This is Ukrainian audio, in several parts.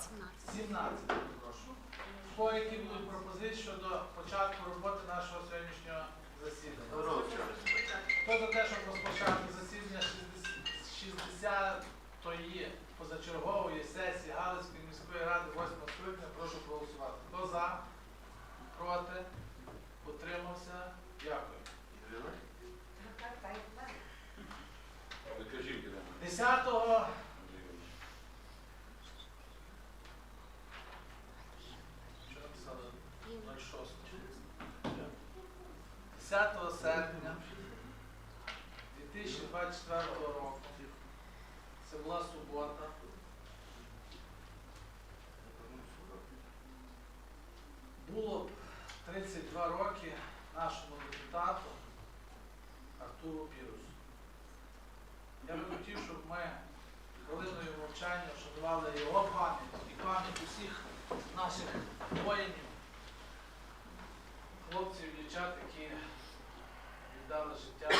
17, прошу. Кого які будуть пропозиції щодо початку роботи нашого сьогоднішнього засідання? Хто за те, щоб розпочати засідання 60-ї позачергової сесії Галицької міської ради 8 скликання, прошу проголосувати. Хто за? Проти? Утримався? Дякую. Викажіть, Ірина. 10 10 серпня 2024 року. Це була субота. Було б 32 роки нашому депутату Артуру Пірусу. Я би хотів, щоб ми хвилиною мовчання вшанували його пам'ять і пам'ять усіх наших воїнів, хлопців, дівчат, які віддали життя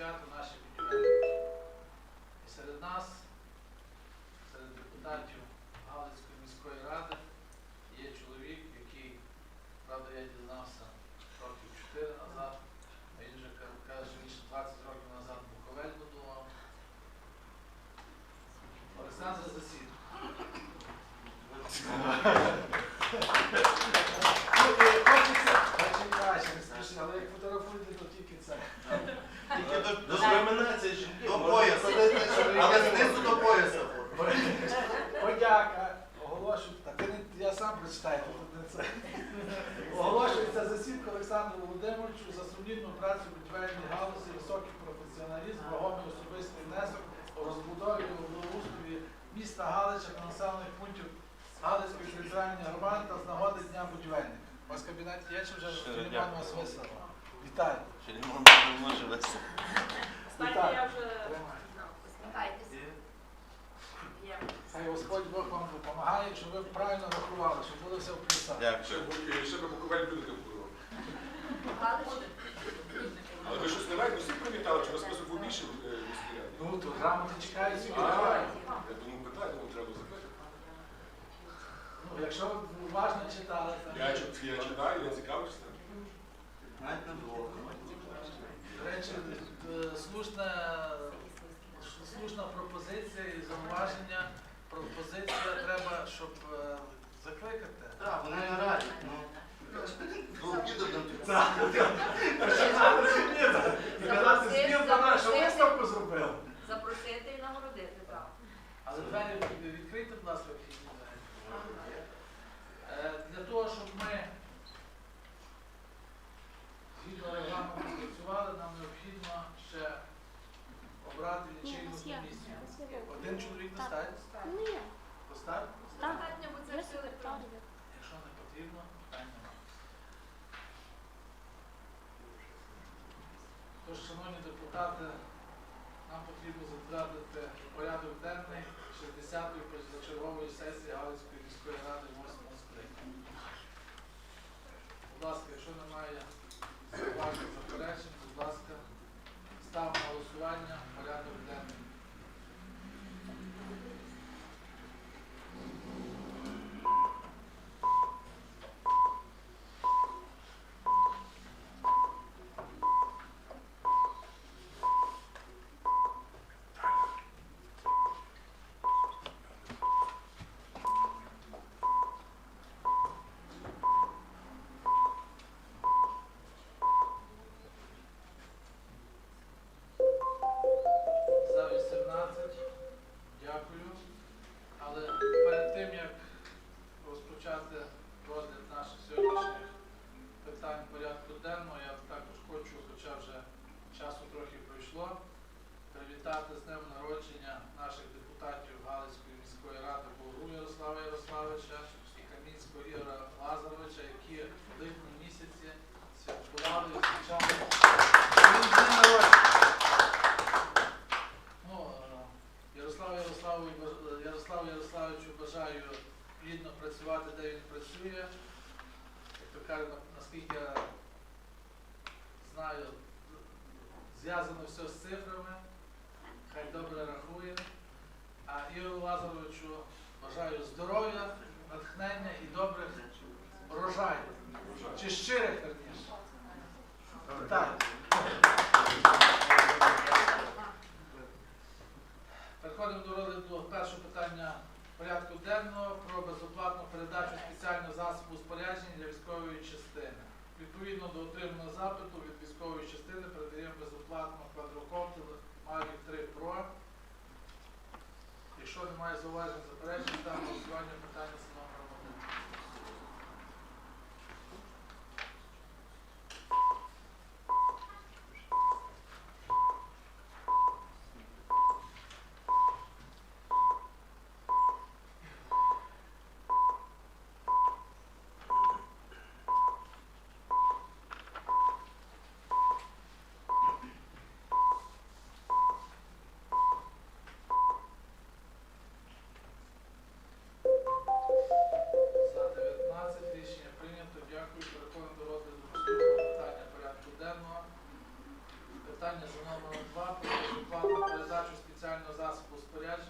teatro. У благоустрої міста Галича та населених пунктів Галицької територіальної громади та з нагоди Дня будівельника. У вас кабінет є чи вже Щиро Філімон дякую. вас вислав? Вітаю. Філімон не може вести. Я вже Тримай. посміхайтеся. Є. Хай Господь Бог вам допомагає, щоб ви правильно рахували, щоб було все в плюсах. Дякую. Ще би Буковель будинком було. Галич. Але ви щось не маєте, всіх привітали, чи розписок був більше е? Ну, то грамоти чекають. Я думаю, питання треба запитати. Ну, якщо ви уважно читали, там, Я, чит- я читаю, я цікавлюся. Навіть на двох. до речі, е, слушна, слушна пропозиція і зауваження. Пропозиція треба, щоб е, закликати. Так, вони не раді. Ну, ну, діду там виставку зробив. Запросити і нагородити, так. Але двері відкрийте, будь ласка, вхідні двері. Е, Для того, щоб ми згідно регламенту працювали, нам необхідно ще обрати лічильну комісію. Один чоловік достатньо? Ні, Достатньо? Достатньо, бо це все електронно. Якщо не потрібно, питань нема. Тож, шановні депутати, потрібно зауважень заперечень, ставимо голосування питання за номером 1. За 19 рішення прийнято. Дякую. Переходимо до розгляду наступного питання порядку денного. Питання за номером 2 про передачу спеціального засобу спорядження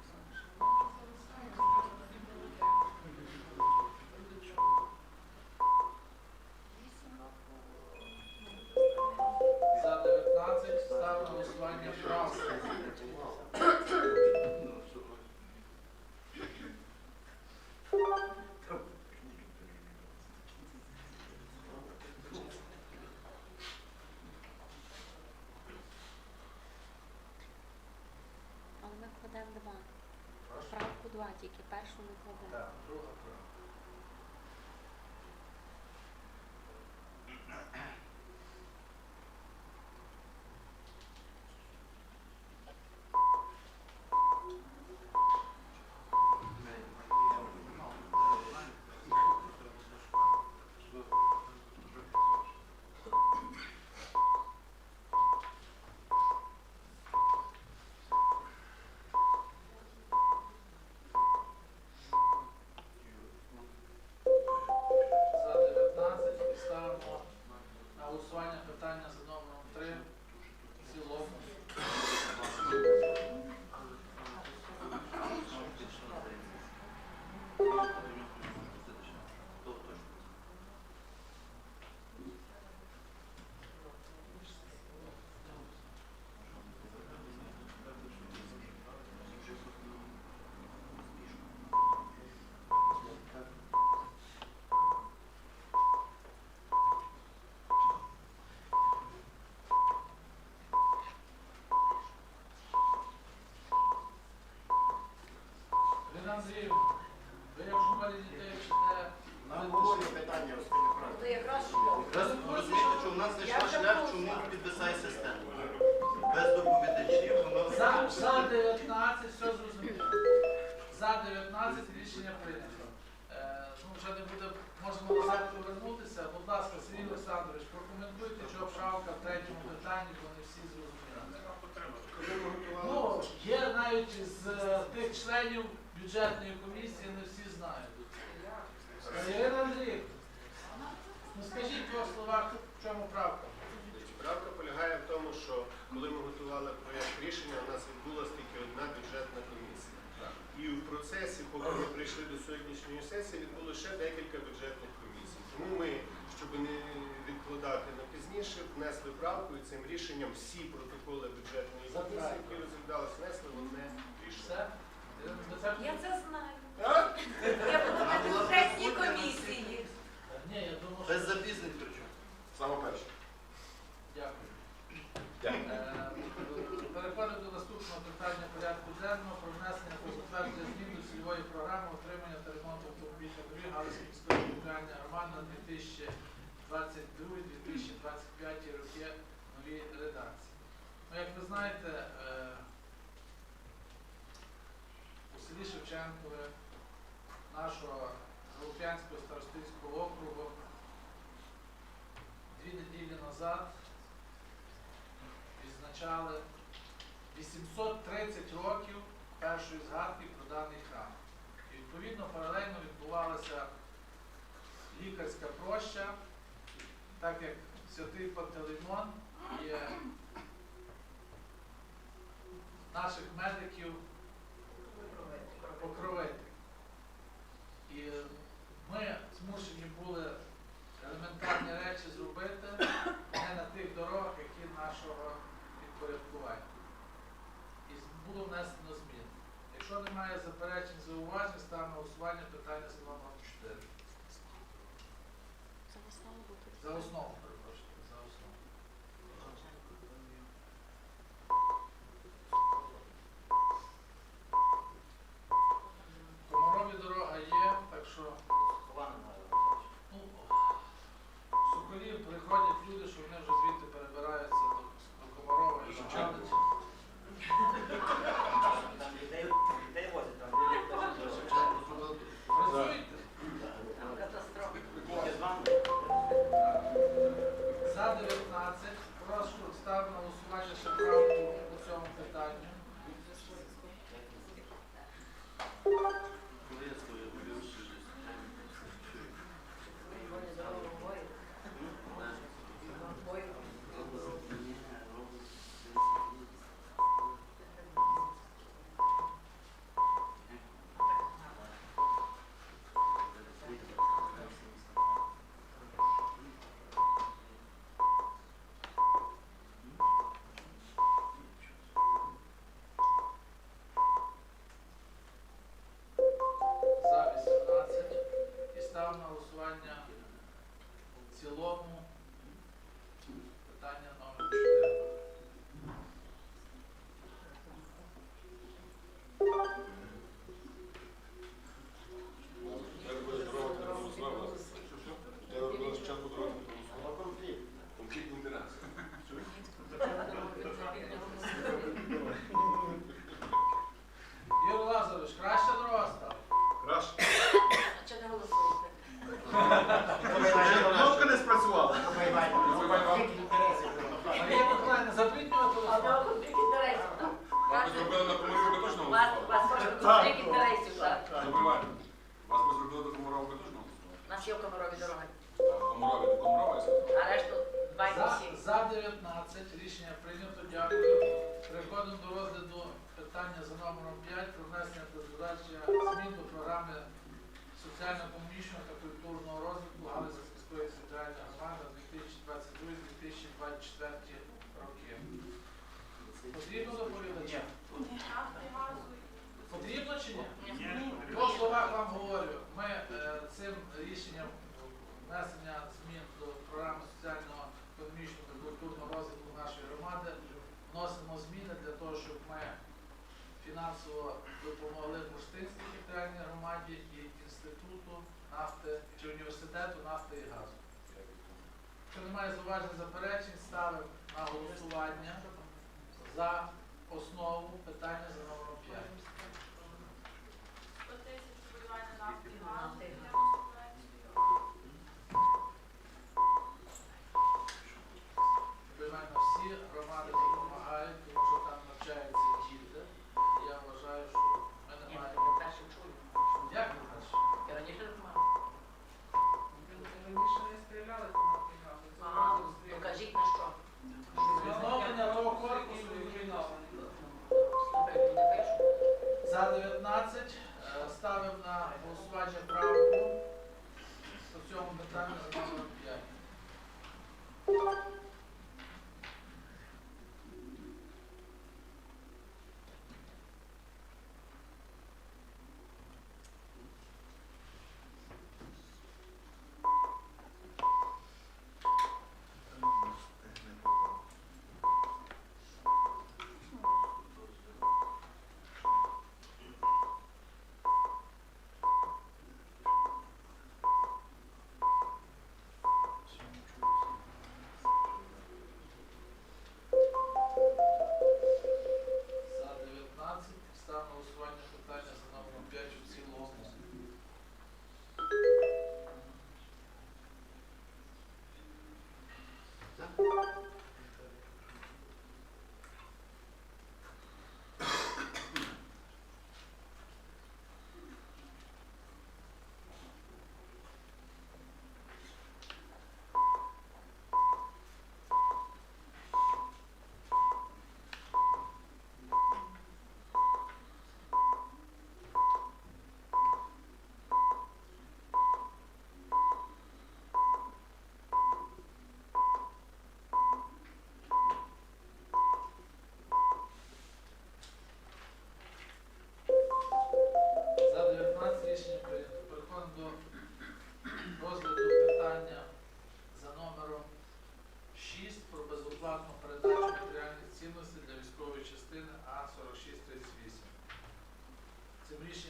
сесії, поки ми прийшли до сьогоднішньої сесії, відбулося ще декілька бюджетних комісій. Тому ми, щоб не відкладати на пізніше, внесли правку і цим рішенням всі протоколи бюджетної комісії, які розглядалися, внесли в одне рішення. Я це знаю. А? Я буду на бюджетній комісії. Без запізнень причому. Слава перше. знаєте, е, у селі Шевченкове нашого Голуб'янського старостинського округу дві неділі назад відзначали 830 років першої згадки про даний храм. І відповідно паралельно відбувалася лікарська проща, так як святий Пантелеймон є наших медиків покровити. І ми змушені були елементарні речі зробити не на тих дорогах, які нашого підпорядкування. І було внесено зміни. Якщо немає заперечень зауважень, ставимо голосування питання словом 4. За основу За основу. Забити фінансово допомогли Бурштинській територіальній громаді і інституту нафти чи університету нафти і газу. Якщо немає зауважень заперечень, ставимо на голосування за основу питання за номером 5. Приймально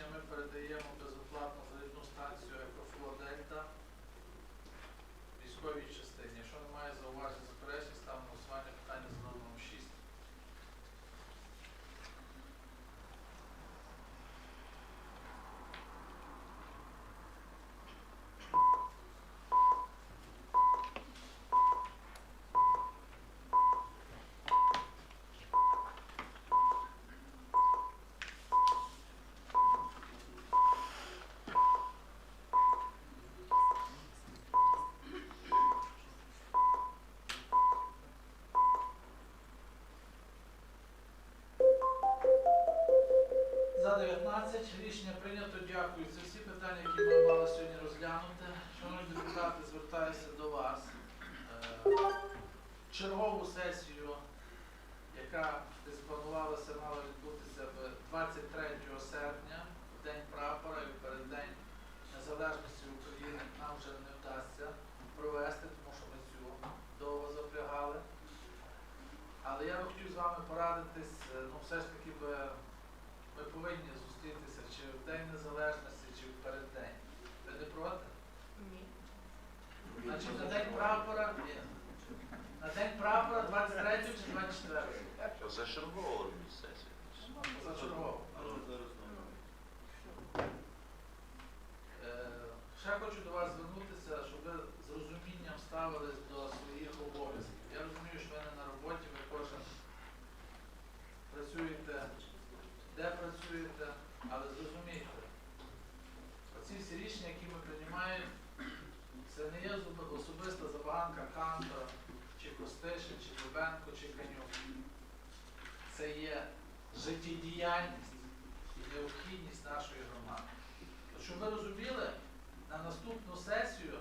Цим ми передаємо безоплатну зарядну станцію Екофло Дельта військовій частині. Якщо немає зауважень заперечень, ставимо на голосування питання за номером 6. За 19 рішення прийнято. Дякую. Це всі питання, які ми мали сьогодні розглянути. Шановні депутати, звертаюся до вас. Е, Чергову сесію, яка планувалася, мала відбутися 23 серпня, в День прапора і в переддень Незалежності України нам вже не вдасться провести, тому що ми цю довго запрягали. Але я би хотів з вами порадитись, е, ну все ж таки би повинні зустрітися чи в День Незалежності, чи в переддень. Ви не проти? Ні. Значить, на День прапора, ні. На День прапора 23 чи 24? Зачерговували місце. сесію. немає. Це не є особиста забаганка Канта, чи Костиша, чи Бубенко, чи Канюк. Це є життєдіяльність і необхідність нашої громади. От щоб ви розуміли, на наступну сесію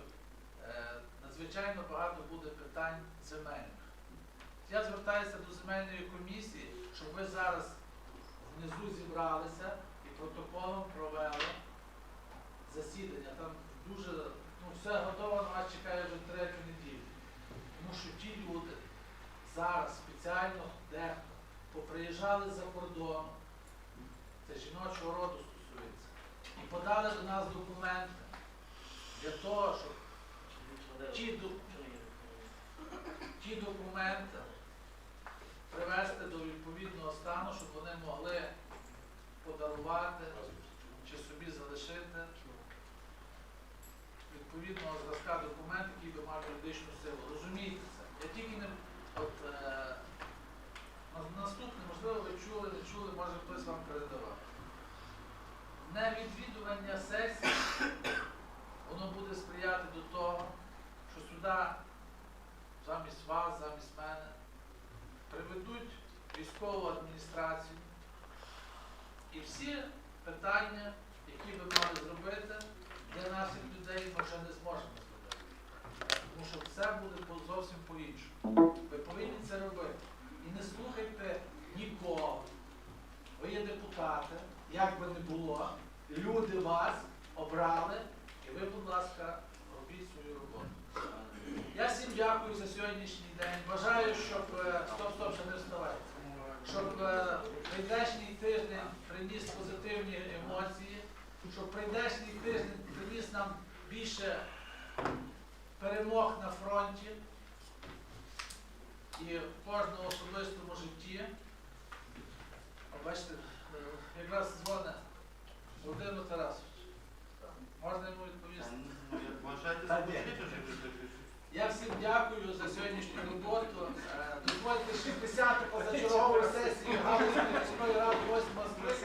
е, надзвичайно багато буде питань земельних. Я звертаюся до земельної комісії, щоб ви зараз внизу зібралися і протоколом провели засідання. Там дуже ну, все готово, на вас чекає вже третю неділю. Тому що ті люди зараз спеціально дехто поприїжджали за кордон, це жіночого роду стосується, і подали до нас документи для того, щоб ті, ті документи привести до відповідного стану, щоб вони могли подарувати чи собі залишити відповідного зразка документ, який би мав юридичну силу. Розумієте це? Я тільки не от е, наступне, можливо, ви чули, не чули, може хтось вам передавав. Невідвідування сесії, воно буде сприяти до того, що сюди замість вас, замість мене приведуть військову адміністрацію і всі питання, які ви мали зробити для наших людей, ми вже не зможемо зробити. Тому що все буде зовсім по-іншому. Ви повинні це робити. І не слухайте нікого. Ви є депутати, як би не було, люди вас обрали, і ви, будь ласка, робіть свою роботу. Я всім дякую за сьогоднішній день. Бажаю, щоб е, стоп, стоп, ще не вставайте. Щоб е, прийдешній тиждень приніс позитивні емоції, щоб прийдешній тиждень приніс нам більше перемог на фронті і в кожному особистому житті. О, Бачите, е, якраз дзвонить Володимир Тарасович. Можна йому відповісти? Я всім дякую за сьогоднішню роботу. Е, Дозвольте 60 позачергової сесії Галузької міської ради 8 скликання